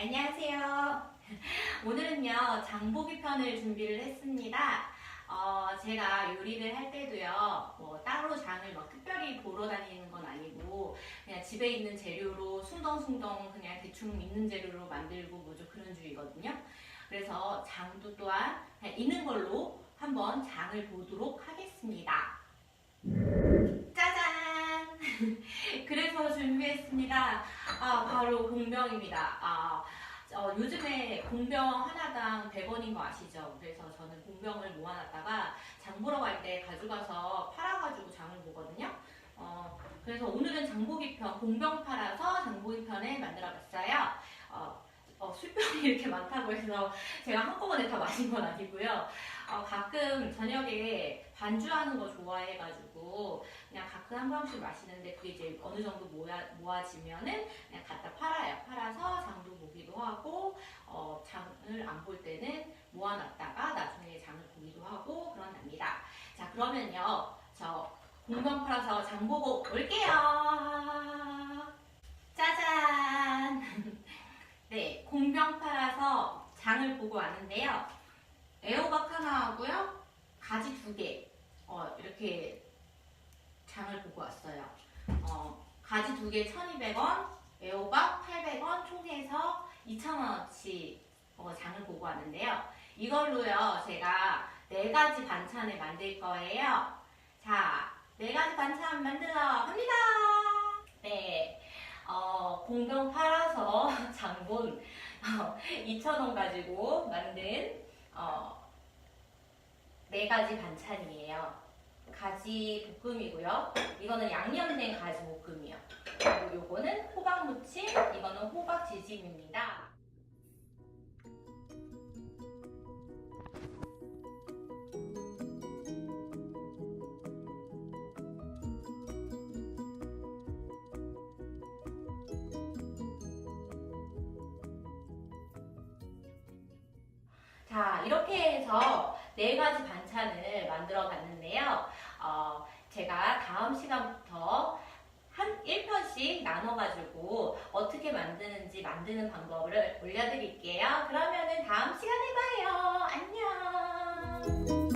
안녕하세요. 오늘은요, 장보기 편을 준비를 했습니다. 어, 제가 요리를 할 때도요, 뭐, 따로 장을 막 특별히 보러 다니는 건 아니고, 그냥 집에 있는 재료로 숭덩숭덩 그냥 대충 있는 재료로 만들고 뭐죠 그런 주의거든요. 그래서 장도 또한 있는 걸로 한번 장을 보도록 하겠습니다. 짜잔! 그래서 준비했습니다. 아, 바로 공병입니다. 아, 어, 요즘에 공병 하나당 100원인 거 아시죠? 그래서 저는 공병을 모아놨다가 장 보러 갈 때 가져가서 팔아가지고 장을 보거든요. 어, 그래서 오늘은 장보기 편, 공병 팔아서 장보기 편을 만들어봤어요. 어, 어, 술병이 이렇게 많다고 해서 제가 한꺼번에 다 마신 건 아니고요. 어, 가끔 저녁에 반주하는 거 좋아해가지고 그냥 가끔 한 병씩 마시는데 그게 이제 어느 정도 모아, 모아지면은 그냥 갖다 팔아요. 팔아서 장도 보기도 하고 어, 장을 안 볼 때는 모아놨다가 나중에 장을 보기도 하고 그런답니다. 자 그러면요 저 공병 팔아서 장 보고 올게요. 짜잔. 네 공병 팔아서 장을 보고 왔는데요. 애호박 하나 하고요 가지 두 개. 어, 이렇게 장을 보고 왔어요. 어, 가지 두 개 1,200원, 애호박 800원, 총해서 2,000원어치 어, 장을 보고 왔는데요. 이걸로요, 제가 네 가지 반찬을 만들 거예요. 자, 네 가지 반찬 만들어 갑니다. 네, 어, 공병 팔아서 장본 어, 2,000원 가지고 만든 어, 네 가지 반찬이에요. 가지 볶음이고요. 이거는 양념된 가지 볶음이요. 그리고 요거는 호박 무침, 이거는 호박 지짐입니다. 자, 이렇게 해서 네 가지 반찬을 만들어 봤는데요. 어, 제가 다음 시간부터 한 1편씩 나눠가지고 어떻게 만드는지 만드는 방법을 올려드릴게요. 그러면은 다음 시간에 봐요. 안녕!